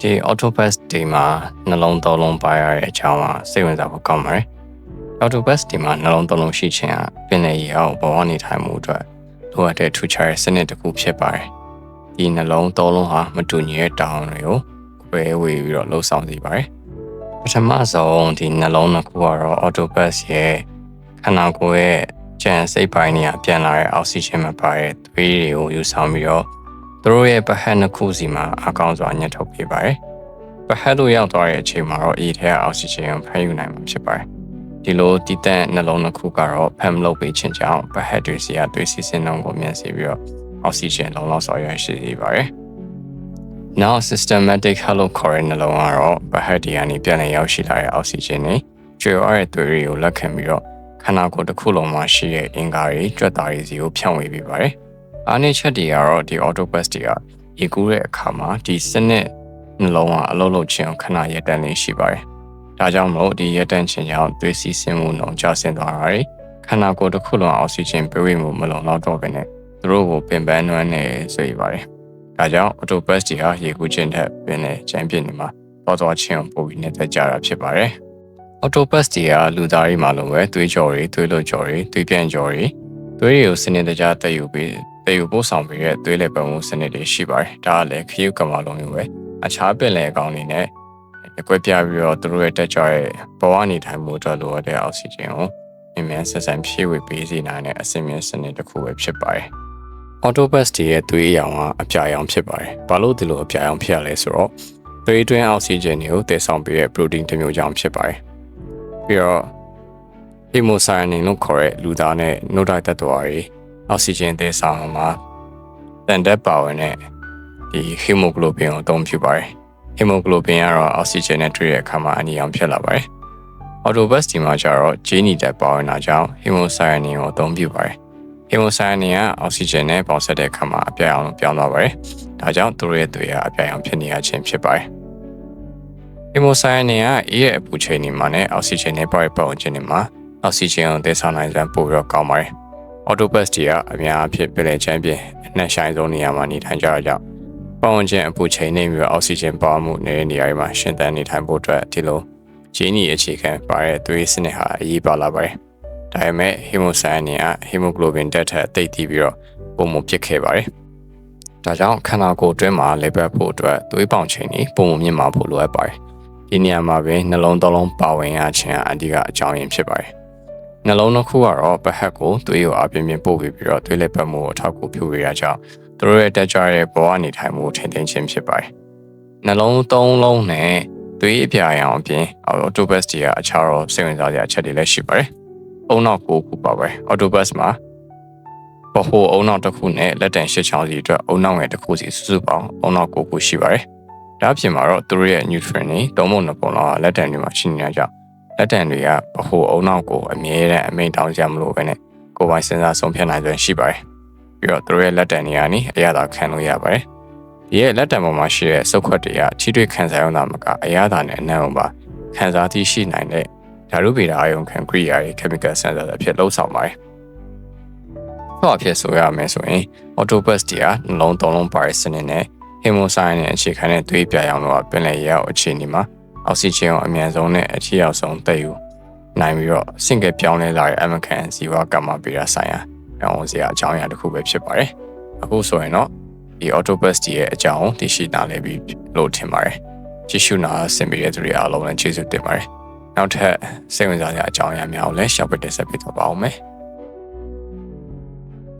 ဒီ autobus ဒီမှာနှလုံးသုံးလုံးပါရတဲ့အကြောင်းကစိတ်ဝင်စားဖို့ကောင်းပါတယ် autobus ဒီမှာနှလုံးသုံးလုံးရှိခြင်းကပင်လယ်ရေအောက်ဘဝနေထိုင်မှုအတွက်လိုအပ်တဲ့ထူးခြားတဲ့စနစ်တစ်ခုဖြစ်ပါတယ်ဒီနှလုံးသုံးလုံးဟာမတူညီတဲ့တောင်းတွေကိုခွဲဝေပြီးတော့လှုပ်ဆောင်စေပါတယ်ပထမဆုံးဒီနှလုံးတစ်ခုကတော့ autobus ရဲ့ခန္ဓာကိုယ်ရဲ့ကျန်စိတ်ပိုင်းတွေကပြန်လာတဲ့အောက်ဆီဂျင်မပါတဲ့သွေးတွေကိုယူဆောင်ပြီးတော့ သူတို့ရဲ့ပဟက်နှစ်ခုစီမှာအကောင်းစွာညှစ်ထုတ်ပေးပါတယ်။ပဟက်တို့ရောက်သွားတဲ့အချိန်မှာတော့အေးထဲကအောက်ဆီဂျင်ကိုဖမ်းယူနိုင်မှာဖြစ်ပါတယ်။ဒီလိုတည်တဲ့နှလုံးနှစ်ခုကတော့ဖမ်းမလုပ်ပေးခြင်းကြောင့်ပဟက်တွေစီကသွေးစီးဆင်းနှုန်းကိုမြင့်စေပြီးတော့အောက်ဆီဂျင်လုံလောက်စွာရရှိစေပါတယ်။ Now systematic hello ခေါ်တဲ့နှလုံးကတော့ပဟက်တွေကနေပြန်လည်ရောက်ရှိလာတဲ့အောက်ဆီဂျင်တွေကျွေရတဲ့သွေးတွေကိုလက်ခံပြီးတော့ခန္ဓာကိုယ်တစ်ခုလုံးမှာရှိတဲ့အင်္ဂါတွေကြွက်သားတွေစီကိုဖြန့်ဝေပေးပါတယ်။ အားနည်းချက်တွေကတော့ဒီ autobus တွေကရေကူးတဲ့အခါမှာဒီစနစ်နှလုံးကအလုံးလုံးချင်းခဏရပ်တန့်နေရှိပါတယ်။ဒါကြောင့်မို့ဒီရပ်တန့်ခြင်းကြောင့်သွေးစီးဆင်းမှုနှုန်းကျဆင်းသွားတာတွေခန္ဓာကိုယ်တစ်ခုလုံးအောက်ဆီဂျင်ပေးဝေမှုမလုံလောက်တော့ဘဲနဲ့သူတို့ကိုပင်ပန်းနွမ်းနေဆိုရပါတယ်။ဒါကြောင့် autobus တွေဟာရေကူးခြင်းထက်ပင်နဲ့ကျန်းပြစ်နေမှာပေါ်သွားခြင်းပိုပြီးနဲ့သက်ကြတာဖြစ်ပါတယ်။ autobus တွေကလူသားတွေမှာလိုပဲသွေးကြော်တွေသွေးလွှတ်ကြော်တွေသွေးပြန်ကြော်တွေသွေးတွေကိုစနစ်တကျတက်ယူပြီး တက်ယူပို့ဆောင်ပြီးတဲ့သွေးလေပတ်မှုစနစ်တွေရှိပါတယ်ဒါကလည်းခရုကမာလုံးမျိုးပဲအခြားပင်လယ်အကောင်တွေနဲ့ကွဲပြားပြီးတော့သူတို့ရဲ့တက်ကြွရဲ့ဘဝနေထိုင်မှုအတွက်လိုအပ်တဲ့အောက်ဆီဂျင်ကိုအမြဲဆက်ဆံဖြည့်ဝေပေးစေနိုင်တဲ့အဆင့်မြင့်စနစ်တစ်ခုပဲဖြစ်ပါတယ် autobus တွေရဲ့သွေးအရောင်ကအပြာရောင်ဖြစ်ပါတယ်ဘာလို့ဒီလိုအပြာရောင်ဖြစ်ရလဲဆိုတော့သွေးတွင်းအောက်ဆီဂျင်တွေကိုတည်ဆောင်ပေးတဲ့ protein တစ်မျိုးကြောင့်ဖြစ်ပါတယ်ပြီးတော့ hemocyanin လို့ခေါ်တဲ့လူသားနဲ့နှုတ်တိုက်သက်တော်တွေ အောက်ဆီဂျင်တည်ဆောင်မှာတန်တက်ပါဝင်တဲ့ဒီ hemoglobin ကိုအသုံးပြုပါတယ် hemoglobin ကတော့အောက်ဆီဂျင်နဲ့တွေ့တဲ့အခါမှာအနီရောင်ဖြစ်လာပါတယ် autobus ဒီမှာကျတော့ gene တက်ပါဝင်တာကြောင့် hemocyanin ကိုအသုံးပြုပါတယ် hemocyanin ကအောက်ဆီဂျင်နဲ့ပေါင်းစပ်တဲ့အခါမှာအပြာရောင်လို့ပြောင်းသွားပါတယ်ဒါကြောင့်သူတို့ရဲ့သွေးကအပြာရောင်ဖြစ်နေရခြင်းဖြစ်ပါတယ် hemocyanin ကအေးရဲ့အပူချိန်တွေမှာနဲ့အောက်ဆီဂျင်နဲ့ပေါက်ပတ်ဝန်းကျင်တွေမှာအောက်ဆီဂျင်ကိုသယ်ဆောင်နိုင်စွမ်းပိုပြီးတော့ကောင်းပါတယ်။ autobus တွေကအများအဖြစ်ပြည်လေချမ်းပြင်အနှက်ဆိုင်ဆုံးနေရာမှာနေထိုင်ကြတာကြောင့်ပတ်ဝန်းကျင်အပူချိန်နေပြီးတော့အောက်ဆီဂျင်ပါမှုနေတဲ့နေရာတွေမှာရှင်သန်နေထိုင်ဖို့အတွက်ဒီလိုဂျင်းနီအခြေခံပါတဲ့သွေးစနစ်ဟာအရေးပါလာပါတယ်။ဒါပေမဲ့ hemocyanin က hemoglobin တက်ထက်တိတ်တီးပြီးတော့ပုံမပြစ်ခဲ့ပါတယ်။ဒါကြောင့်ခန္ဓာကိုယ်အတွင်းမှာလေပတ်ဖို့အတွက်သွေးပေါင်ချိန်တွေပုံမမြင့်မာဖို့လိုအပ်ပါတယ်။ဒီနေရာမှာပဲနှလုံးသားလုံးပါဝင်ရခြင်းအဓိကအကြောင်းရင်းဖြစ်ပါတယ်။ နှလုံးတစ်ခုကတော့ပဟက်ကိုသွေးကိုအပြင်းပြင်းပို့ပြီးပြီးတော့သွေးလက်ပတ်မှုကိုထောက်ကူပြုရကြောင်းသူတို့ရဲ့တက်ကြွတဲ့ဘဝနေထိုင်မှုထိန်းသိမ်းခြင်းဖြစ်ပါတယ်။နှလုံးသုံးလုံးနဲ့သွေးအပြာရောင်အပြင် autobus တွေကအခြားတော့စိတ်ဝင်စားစရာအချက်တွေလည်းရှိပါတယ်။အုံနောက်ကိုခုပါပါတယ်။ autobus မှာဘဟိုအုံနောက်တစ်ခုနဲ့လက်တန်ရှစ်ချောင်းစီအတွက်အုံနောက်ငယ်တစ်ခုစီစုစုပေါင်းအုံနောက်ကိုခုရှိပါတယ်။ဒါအပြင်မှာတော့သူတို့ရဲ့ nutrient တွေသုံးပုံနှစ်ပုံလောက်လက်တန်တွေမှာရှိနေတာကြောင့် လက်တံတွေကဗဟိုအုံနောက်ကိုအမြဲတမ်းအမိန်တောင်းကြမလို့ပဲနဲ့ကိုယ်ပိုင်စဉ်းစားဆုံးဖြတ်နိုင်စွမ်းရှိပါတယ်။ပြီးတော့သူတို့ရဲ့လက်တံတွေကနေအရသာခံလို့ရပါတယ်။ဒီရဲ့လက်တံပေါ်မှာရှိတဲ့စုပ်ခွက်တွေကချီးတွေ့ခံစားရုံသာမကအရသာနဲ့အနံ့အောင်ပါခံစားသိရှိနိုင်တဲ့ဓာတုဗေဒအယုံခံကရိယာတွေ chemical sensor အဖြစ်လှုပ်ဆောင်ပါတယ်။တော့အဖြစ်ဆိုရမယ်ဆိုရင် autobus တွေကနှလုံးသုံးလုံးပါတဲ့စနစ်နဲ့ hemocyanin နဲ့အခြေခံတဲ့သွေးပြာရောင်တို့ကပင်လယ်ရေအောက်အခြေအနေမှာ အောက်ဆီဂျင်ကိုအမြန်ဆုံးနဲ့အထီရောက်ဆုံးတက်ယူနိုင်ပြီးတော့စင်ကပြောင်းလဲလာတဲ့အမကန်ဇီဝကမ္မဗေဒဆိုင်ရာရောင်းစရာအကြောင်းအရာတစ်ခုပဲဖြစ်ပါတယ်။အခုဆိုရင်တော့ဒီ autobus ဒီရဲ့အကြောင်းသိရှိနားလည်ပြီးလို့ထင်ပါတယ်။ကြည့်ရှုနာဆင်ပြီးတဲ့သူတွေအားလုံးလည်းကျေးဇူးတင်ပါတယ်။နောက်ထပ်စိတ်ဝင်စားစရာအကြောင်းအရာများကိုလည်းရှောက်ပစ်တက်ဆက်ပေးတော့ပါအောင်မယ်။